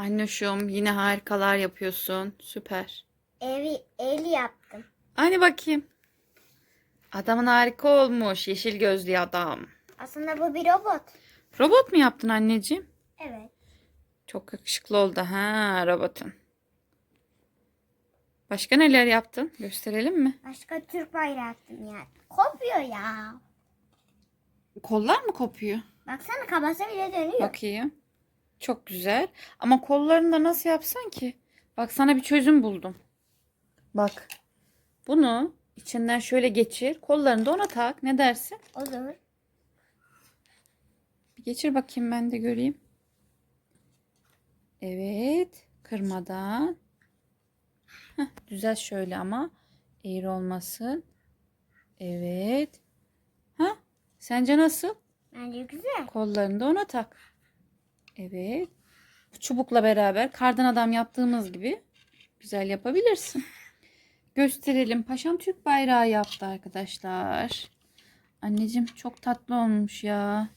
Annoşum yine harikalar yapıyorsun. Süper. Evi, el yaptım. Hani bakayım. Adamın harika olmuş. Yeşil gözlü adam. Aslında bu bir robot. Robot mu yaptın anneciğim? Evet. Çok yakışıklı oldu ha robotun. Başka neler yaptın? Gösterelim mi? Başka Türk bayrağı yaptım yani. Kopuyor ya. Kollar mı kopuyor? Baksana kabasa bile dönüyor. Bakayım. Çok güzel. Ama kollarını da nasıl yapsan ki? Bak sana bir çözüm buldum. Bak. Bunu içinden şöyle geçir. Kollarını da ona tak. Ne dersin? Olur. Bir geçir bakayım ben de göreyim. Evet. Kırmadan. Heh, düzelt şöyle ama. Eğri olmasın. Evet. Ha? Sence nasıl? Bence güzel. Kollarını da ona tak. Evet. Bu çubukla beraber kardan adam yaptığımız gibi güzel yapabilirsin. Gösterelim. Paşam Türk bayrağı yaptı arkadaşlar. Anneciğim çok tatlı olmuş ya.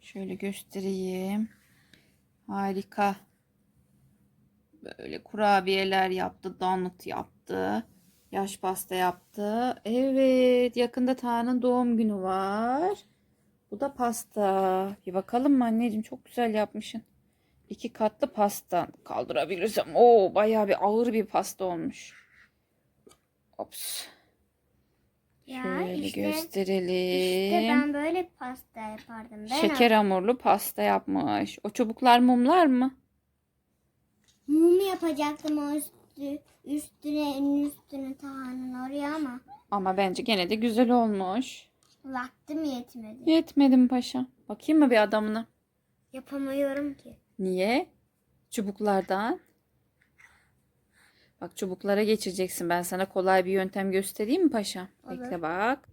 Şöyle göstereyim. Harika. Böyle kurabiyeler yaptı. Donut yaptı. Yaş pasta yaptı. Evet. Yakında Taha'nın doğum günü var. Bu da pasta. Bir bakalım mı anneciğim? Çok güzel yapmışsın. İki katlı pasta kaldırabilirsem. Oo bayağı bir ağır bir pasta olmuş. Ops. Ya Şöyle işte, gösterelim. işte ben böyle pasta yapardım. Ben Şeker hamurlu pasta yapmış. O çubuklar mumlar mı? Mum yapacaktım o üstü, üstüne en üstüne tahanın oraya ama Ama bence gene de güzel olmuş. Vaktim yetmedi. Yetmedim paşa. Bakayım mı bir adamına? Yapamıyorum ki. Niye? Çubuklardan. Bak çubuklara geçireceksin. Ben sana kolay bir yöntem göstereyim mi paşa? Olur. Bekle bak.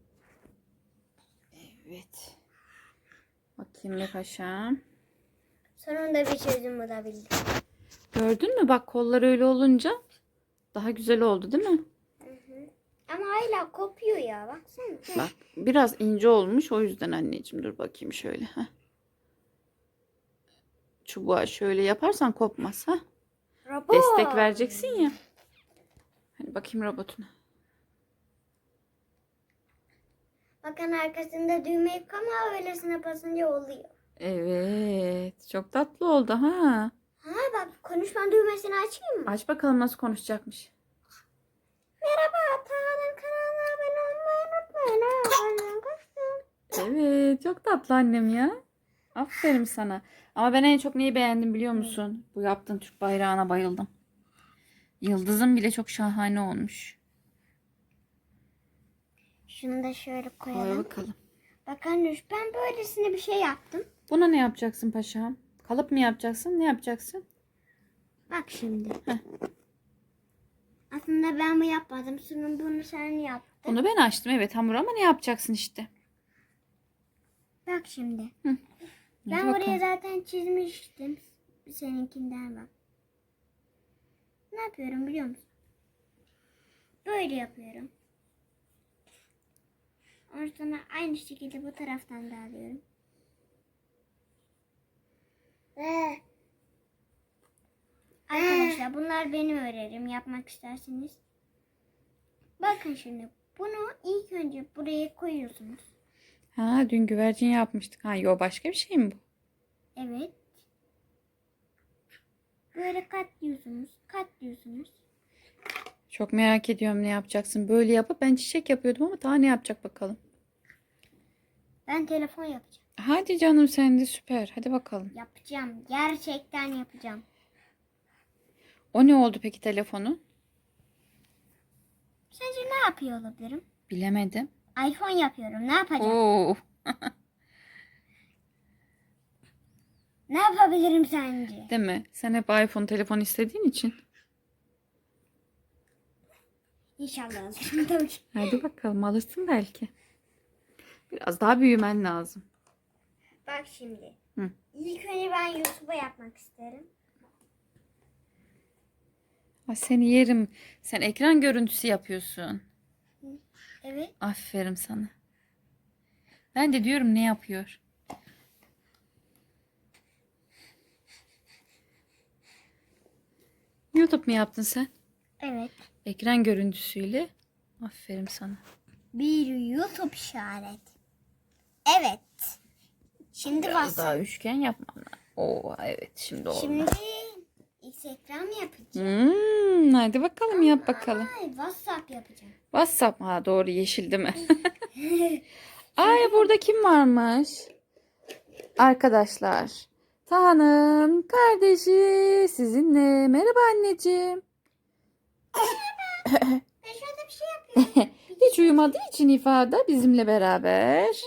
Evet. Bakayım bir paşam. Sonunda bir çözüm bulabildim. Gördün mü? Bak kollar öyle olunca daha güzel oldu değil mi? Ama hala kopuyor ya baksana. Bak biraz ince olmuş. O yüzden anneciğim dur bakayım şöyle. Heh. Çubuğa şöyle yaparsan kopmaz. ha. Robot. Destek vereceksin ya. Hani bakayım robotuna. Bakın arkasında düğme yok ama öylesine basınca oluyor. Evet. Çok tatlı oldu ha. Ha bak konuşma düğmesini açayım mı? Aç bakalım nasıl konuşacakmış. Merhaba Taha'nın kanalına abone olmayı unutmayın. ha. Kaçtım. Evet. Çok tatlı annem ya. Aferin sana. Ama ben en çok neyi beğendim biliyor musun? Bu yaptığın Türk bayrağına bayıldım. Yıldızın bile çok şahane olmuş. Şunu da şöyle Koy koyalım. bakalım. Bak anne ben böylesine bir şey yaptım. Buna ne yapacaksın paşam? Kalıp mı yapacaksın? Ne yapacaksın? Bak şimdi. Heh. Aslında ben bu yapmadım. Sunum bunu sen yaptın. Bunu ben açtım evet hamur ama ne yapacaksın işte? Bak şimdi. Hadi Ben bakalım. oraya zaten çizmiştim. Seninkinden bak. Ne yapıyorum biliyor musun? Böyle yapıyorum. Ondan sonra aynı şekilde bu taraftan da alıyorum. Arkadaşlar bunlar benim önerim yapmak isterseniz. Bakın şimdi bunu ilk önce buraya koyuyorsunuz. Ha dün güvercin yapmıştık. Ha yo başka bir şey mi bu? Evet. Böyle katlıyorsunuz, katlıyorsunuz. Çok merak ediyorum ne yapacaksın. Böyle yapıp ben çiçek yapıyordum ama daha ne yapacak bakalım. Ben telefon yapacağım. Hadi canım sen de süper. Hadi bakalım. Yapacağım. Gerçekten yapacağım. O ne oldu peki telefonun? Sence ne yapıyor olabilirim? Bilemedim. iPhone yapıyorum. Ne yapacağım? Oo. Ne yapabilirim sence? Değil mi? Sen hep iPhone telefon istediğin için. İnşallah alırım tabii ki. Hadi bakalım alırsın belki. Biraz daha büyümen lazım. Bak şimdi. Hı. İlk önce ben YouTube'a yapmak isterim. Ay seni yerim. Sen ekran görüntüsü yapıyorsun. Evet. Aferin sana. Ben de diyorum ne yapıyor? YouTube mu yaptın sen? Evet. Ekran görüntüsüyle. Aferin sana. Bir YouTube işaret. Evet. Şimdi Biraz bas. daha üçgen yapmam lazım. Oo evet şimdi oldu. Şimdi Instagram yapacağım. Hmm, hadi bakalım yap bakalım. Ay WhatsApp yapacağım. WhatsApp ha doğru yeşil değil mi? Ay burada kim varmış? Arkadaşlar. Taha'nın kardeşi sizinle. Merhaba anneciğim. Ben şurada bir şey yapıyorum. Hiç uyumadığı için ifade bizimle beraber.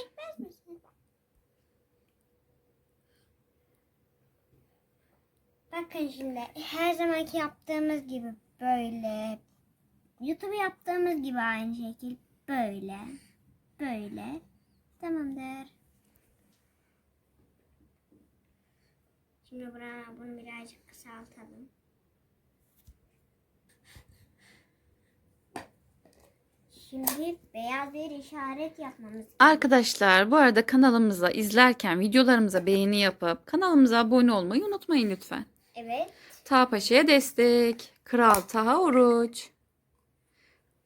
Bakın şimdi her zamanki yaptığımız gibi böyle YouTube yaptığımız gibi aynı şekil böyle böyle tamamdır. Şimdi buraya bunu birazcık kısaltalım. Şimdi beyaz bir işaret yapmamız gerekiyor. Arkadaşlar bu arada kanalımıza izlerken videolarımıza beğeni yapıp kanalımıza abone olmayı unutmayın lütfen. Evet. Taha Paşa'ya destek. Kral Taha Oruç.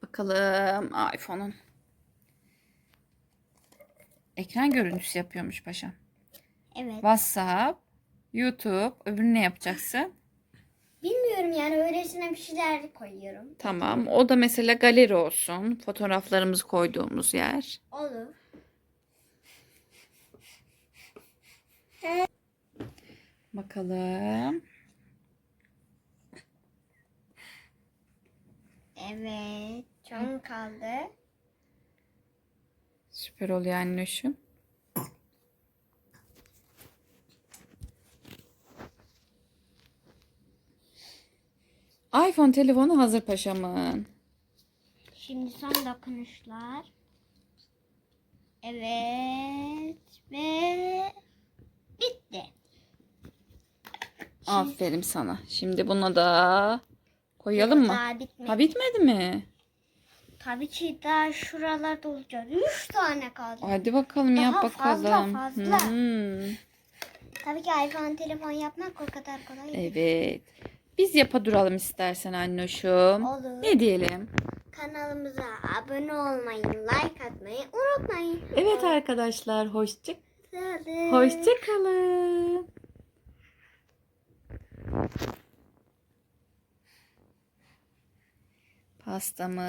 Bakalım iPhone'un. Ekran görüntüsü yapıyormuş paşam. Evet. WhatsApp, YouTube, öbürünü ne yapacaksın? Bilmiyorum yani öylesine bir şeyler koyuyorum. Tamam. O da mesela galeri olsun. Fotoğraflarımızı koyduğumuz yer. Olur. Bakalım. Evet. Çok kaldı. Süper oluyor anneşim. iPhone telefonu hazır paşamın. Şimdi son dokunuşlar. Evet. Ve bitti. Aferin sana. Şimdi buna da koyalım mı? Daha bitmedi. Ha bitmedi mi? Tabii ki daha şuralarda olacak. Üç tane kaldı. Hadi bakalım yap Daha bakalım. fazla, fazla. Hmm, Tabii ki iPhone telefon yapmak o kadar kolay değil. evet. Biz yapa duralım istersen anneşim. Olur. Ne diyelim? Kanalımıza abone olmayı, like atmayı unutmayın. Evet arkadaşlar hoşça hoşça kalın. Pastamız